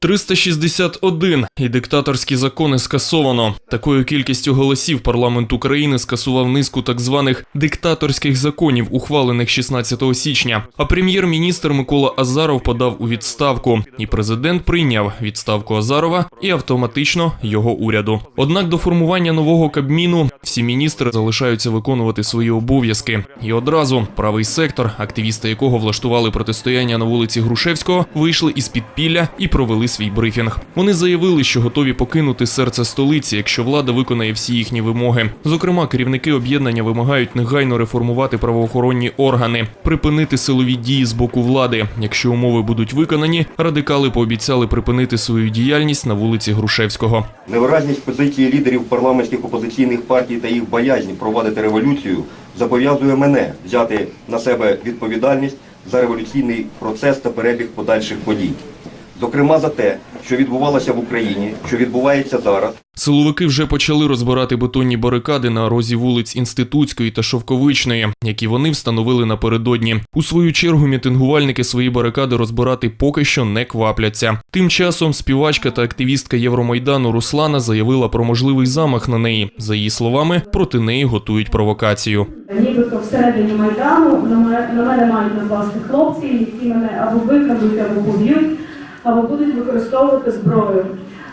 361 і диктаторські закони скасовано. Такою кількістю голосів парламент України скасував низку так званих диктаторських законів, ухвалених 16 січня. А прем'єр-міністр Микола Азаров подав у відставку, і президент прийняв відставку Азарова і автоматично його уряду. Однак до формування нового кабміну всі міністри залишаються виконувати свої обов'язки. І одразу правий сектор, активісти якого влаштували протистояння на вулиці Грушевського, вийшли із підпілля і провели свій брифінг. Вони заявили, що готові покинути серце столиці, якщо влада виконає всі їхні вимоги. Зокрема, керівники об'єднання вимагають негайно реформувати правоохоронні органи, припинити силові дії з боку влади. Якщо умови будуть виконані, радикали пообіцяли припинити свою діяльність на вулиці Грушевського. Невиразність позиції лідерів парламентських опозиційних партій та їх боязнь провадити революцію зобов'язує мене взяти на себе відповідальність за революційний процес та перебіг подальших подій. Зокрема, за те, що відбувалося в Україні, що відбувається зараз, Силовики вже почали розбирати бетонні барикади на розі вулиць Інститутської та Шовковичної, які вони встановили напередодні. У свою чергу мітингувальники свої барикади розбирати поки що не квапляться. Тим часом співачка та активістка Євромайдану Руслана заявила про можливий замах на неї. За її словами, проти неї готують провокацію. Нібито всередині Майдану на мене, мають напасти хлопці, які мене або викрадуть, або поб'ють, або будуть використовувати зброю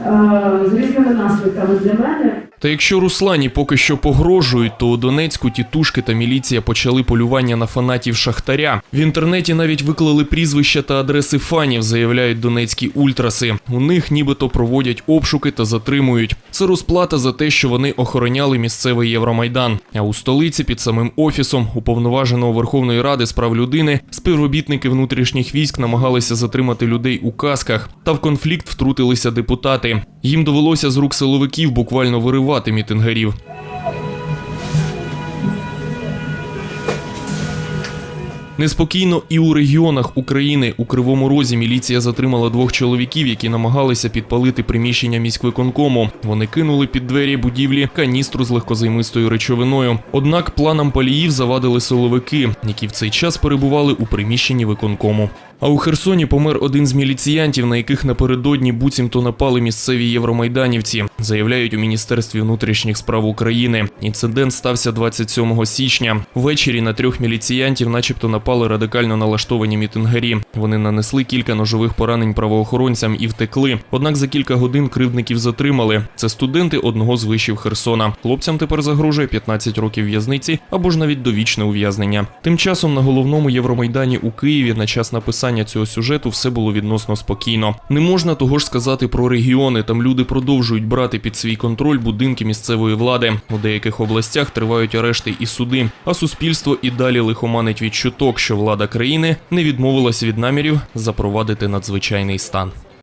е, з різними наслідками для мене. Та якщо Руслані поки що погрожують, то у Донецьку тітушки та міліція почали полювання на фанатів Шахтаря. В інтернеті навіть виклали прізвища та адреси фанів, заявляють донецькі ультраси. У них нібито проводять обшуки та затримують. Це розплата за те, що вони охороняли місцевий Євромайдан. А у столиці під самим офісом уповноваженого Верховної Ради з прав людини співробітники внутрішніх військ намагалися затримати людей у касках. Та в конфлікт втрутилися депутати. Їм довелося з рук силовиків буквально виривати мітингарів. Неспокійно і у регіонах України у Кривому Розі міліція затримала двох чоловіків, які намагалися підпалити приміщення міськвиконкому. Вони кинули під двері будівлі каністру з легкозаймистою речовиною. Однак планам паліїв завадили силовики, які в цей час перебували у приміщенні виконкому. А у Херсоні помер один з міліціянтів, на яких напередодні буцімто напали місцеві євромайданівці, заявляють у Міністерстві внутрішніх справ України. Інцидент стався 27 січня. Ввечері на трьох міліціянтів, начебто, напали радикально налаштовані мітингарі. Вони нанесли кілька ножових поранень правоохоронцям і втекли. Однак за кілька годин кривдників затримали. Це студенти одного з вишів Херсона. Хлопцям тепер загрожує 15 років в'язниці або ж навіть довічне ув'язнення. Тим часом на головному Євромайдані у Києві на час написання цього сюжету все було відносно спокійно. Не можна того ж сказати про регіони. Там люди продовжують брати під свій контроль будинки місцевої влади. У деяких областях тривають арешти і суди. А суспільство і далі лихоманить від чуток, що влада країни не відмовилась від намірів запровадити надзвичайний стан.